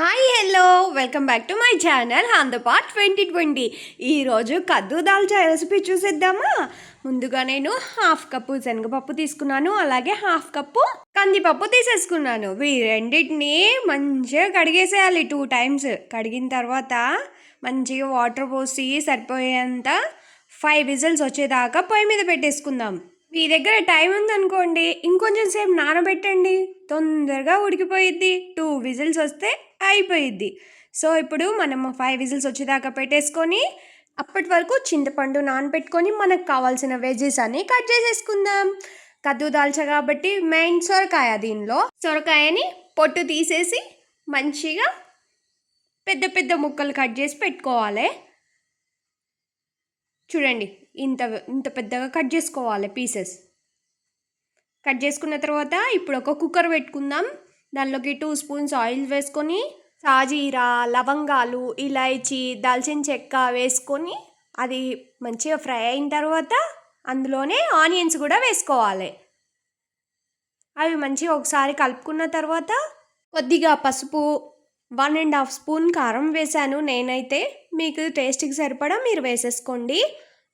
Hi hello welcome back to my channel on the part twenty twenty ఈరోజు కద్దు dalcha recipe చూసేద్దామా? ముందుగా నేను హాఫ్ కప్పు శనగపప్పు తీసుకున్నాను అలాగే హాఫ్ కప్పు కందిపప్పు తీసేసుకున్నాను. ఈ రెండింటిని మంచిగా కడిగేసేయాలి టూ టైమ్స్ కడిగిన తర్వాత మంచిగా వాటర్ పోసి సరిపోయేంత ఫైవ్ విజిల్స్ వచ్చేదాకా పొయ్యి మీద పెట్టేసుకుందాం. మీ దగ్గర టైం ఉందనుకోండి ఇంకొంచెం సేపు నానబెట్టండి. తొందరగా ఉడికిపోయిద్ది. టూ విజిల్స్ వస్తే అయిపోయిద్ది. సో ఇప్పుడు మనం ఫైవ్ విజిల్స్ వచ్చేదాకా పెట్టేసుకొని అప్పటి వరకు చింతపండు నానబెట్టుకొని మనకు కావాల్సిన వెజెస్ అన్ని కట్ చేసేసుకుందాం. కద్దు దాల్చ కాబట్టి మెయిన్ సొరకాయ దీనిలో. సొరకాయని పొట్టు తీసేసి మంచిగా పెద్ద పెద్ద ముక్కలు కట్ చేసి పెట్టుకోవాలి. చూడండి ఇంత ఇంత పెద్దగా కట్ చేసుకోవాలి పీసెస్. కట్ చేసుకున్న తర్వాత ఇప్పుడు ఒక కుక్కర్ పెట్టుకుందాం. దానిలోకి టూ స్పూన్స్ ఆయిల్ వేసుకొని సాజీరా లవంగాలు ఇలాయచి దాల్చిన చెక్క వేసుకొని అది మంచిగా ఫ్రై అయిన తర్వాత అందులోనే ఆనియన్స్ కూడా వేసుకోవాలి. అవి మంచిగా ఒకసారి కలుపుకున్న తర్వాత కొద్దిగా పసుపు వన్ అండ్ హాఫ్ స్పూన్ కారం వేశాను నేనైతే. మీకు టేస్ట్కి సరిపడా మీరు వేసేసుకోండి.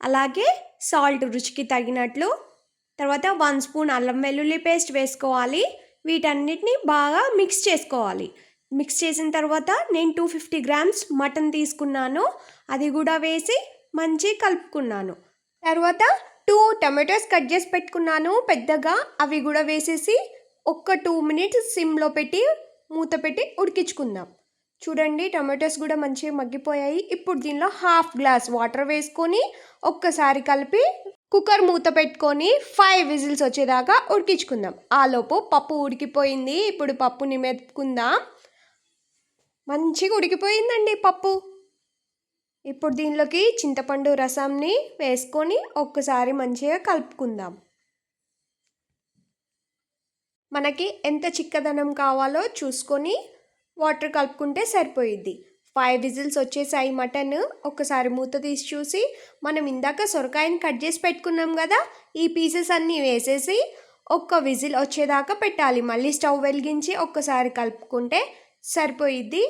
అలాగే సాల్ట్ రుచికి తగినట్లు. తర్వాత వన్ స్పూన్ అల్లం వెల్లుల్లి పేస్ట్ వేసుకోవాలి. వీటన్నిటిని బాగా మిక్స్ చేసుకోవాలి. మిక్స్ చేసిన తర్వాత నేను టూ ఫిఫ్టీ గ్రామ్స్ మటన్ తీసుకున్నాను. అది కూడా వేసి మంచి కలుపుకున్నాను. తర్వాత టూ టమాటోస్ కట్ చేసి పెట్టుకున్నాను పెద్దగా. అవి కూడా వేసేసి ఒక్క టూ మినిట్స్ సిమ్లో పెట్టి మూత పెట్టి ఉడికించుకుందాం. చూడండి టమాటోస్ కూడా మంచిగా మగ్గిపోయాయి. ఇప్పుడు దీనిలో హాఫ్ గ్లాస్ వాటర్ వేసుకొని ఒక్కసారి కలిపి కుక్కర్ మూత పెట్టుకొని ఫైవ్ విజిల్స్ వచ్చేదాకా ఉడికించుకుందాం. ఆలోపు పప్పు ఉడికిపోయింది. ఇప్పుడు పప్పుని మెతుకుందాం. మంచిగా ఉడికిపోయిందండి పప్పు. ఇప్పుడు దీనిలోకి చింతపండు రసంని వేసుకొని ఒక్కసారి మంచిగా కలుపుకుందాం. మనకి ఎంత చిక్కదనం కావాలో చూసుకొని వాటర్ కలుపుకుంటే సరిపోయిద్ది. ఫైవ్ విజిల్స్ వచ్చేసాయి మటన్. ఒకసారి మూత తీసి చూసి మనం ఇందాక సొరకాయని కట్ చేసి పెట్టుకున్నాం కదా ఈ పీసెస్ అన్నీ వేసేసి ఒక్క విజిల్ వచ్చేదాకా పెట్టాలి. మళ్ళీ స్టవ్ వెలిగించి ఒక్కసారి కలుపుకుంటే సరిపోయిద్ది.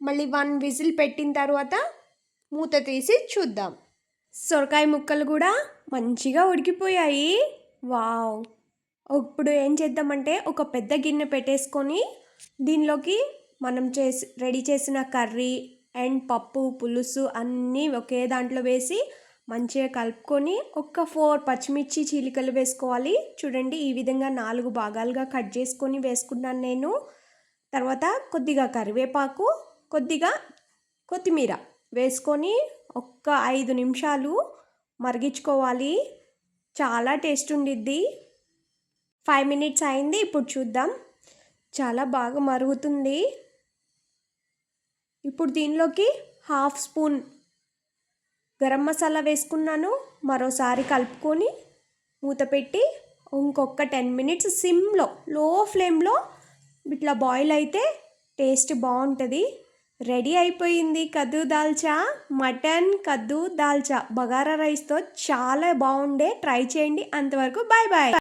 మళ్ళీ వన్ విజిల్ పెట్టిన తర్వాత మూత తీసి చూద్దాం. సొరకాయ ముక్కలు కూడా మంచిగా ఉడికిపోయాయి. వావ్! ఇప్పుడు ఏం చేద్దామంటే ఒక పెద్ద గిన్నె పెట్టేసుకొని దీనిలోకి మనం చేసి రెడీ చేసిన కర్రీ అండ్ పప్పు పులుసు అన్నీ ఒకే దాంట్లో వేసి మంచిగా కలుపుకొని ఒక ఫోర్ పచ్చిమిర్చి చీలికలు వేసుకోవాలి. చూడండి ఈ విధంగా నాలుగు భాగాలుగా కట్ చేసుకొని వేసుకున్నాను నేను. తర్వాత కొద్దిగా కరివేపాకు కొద్దిగా కొత్తిమీర వేసుకొని ఒక్క ఐదు నిమిషాలు మరిగించుకోవాలి. చాలా టేస్ట్ ఉండిద్ది. ఫైవ్ మినిట్స్ అయింది ఇప్పుడు చూద్దాం. చాలా బాగా మరుగుతుంది. ఇప్పుడు దీనిలోకి హాఫ్ స్పూన్ గరం మసాలా వేసుకున్నాను. మరోసారి కలుపుకొని మూత పెట్టి ఇంకొక టెన్ మినిట్స్ సిమ్లో లో ఫ్లేమ్లో ఇట్లా బాయిల్ అయితే టేస్ట్ బాగుంటుంది. రెడీ అయిపోయింది కద్దు దాల్చా మటన్ కద్దు దాల్చా. బగారా రైస్తో చాలా బాగుండే. ట్రై చేయండి. అంతవరకు బాయ్ బాయ్